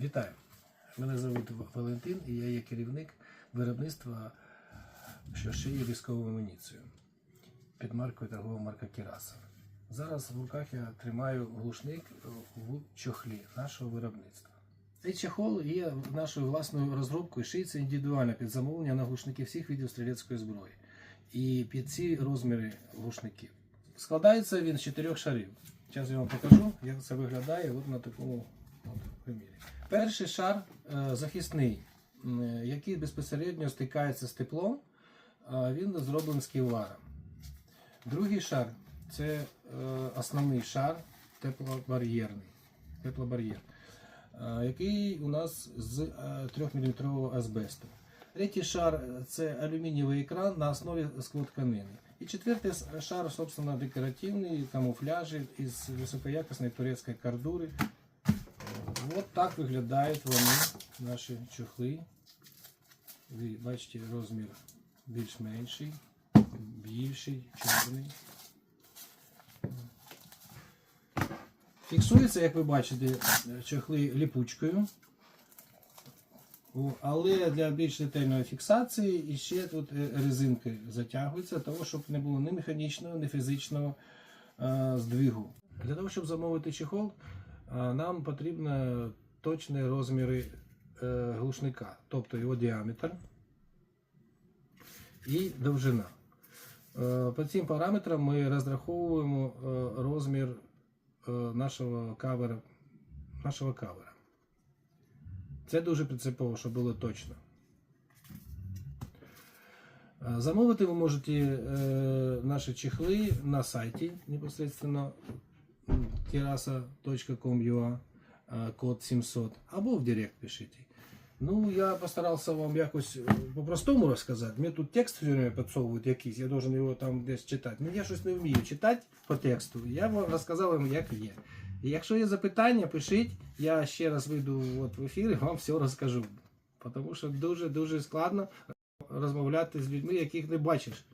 Вітаю! Мене звуть Валентин і я є керівник виробництва, що шиє військову амуніцію під маркою торгова марка Кіраса. Зараз в руках я тримаю глушник в чохлі нашого виробництва. Цей чехол є нашою власною розробкою, шиється індивідуально під замовлення на глушники всіх видів стрілецької зброї. І під ці розміри глушників. Складається він з чотирьох шарів. Зараз я вам покажу, як це виглядає от на такому от примірі. Перший шар е, захисний, е, який безпосередньо стикається з теплом, він зроблений з ківларом. Другий шар це е, основний шар теплобар'єрний, теплобар'єр, е, який у нас з 3-мм азбесту. Третій шар е, це алюмінієвий екран на основі склотканини. І четвертий шар, собственно, декоративний, камуфляжі із високоякісної турецької кардури. Так виглядають вони, наші чохли. Ви бачите, розмір більш менший, більший, чорний. Фіксується, як ви бачите, чохли ліпучкою. Але для більш ретельної фіксації іще тут е, резинки затягуються, того, щоб не було ні механічного, ні фізичного е, здвигу. Для того, щоб замовити чехол, е, нам потрібно точні розміри е, глушника, тобто його діаметр і довжина. Е, По цим параметрам ми розраховуємо е, розмір нашого кавера. Нашого кавера. Це дуже принципово, щоб було точно. Замовити ви можете наші чехли на сайті непосредственно terasa.com.ua код 700 або в директ пишите. Ну, я постарався вам якось е, по-простому розказати. Мені тут текст все время підсовують якийсь, я должен його там десь читати. Ну, я щось не вмію читати по тексту. Я вам розказав вам, як є. І якщо є запитання, пишіть, я ще раз вийду от в ефір і вам все розкажу. Тому що дуже-дуже складно розмовляти з людьми, яких не бачиш.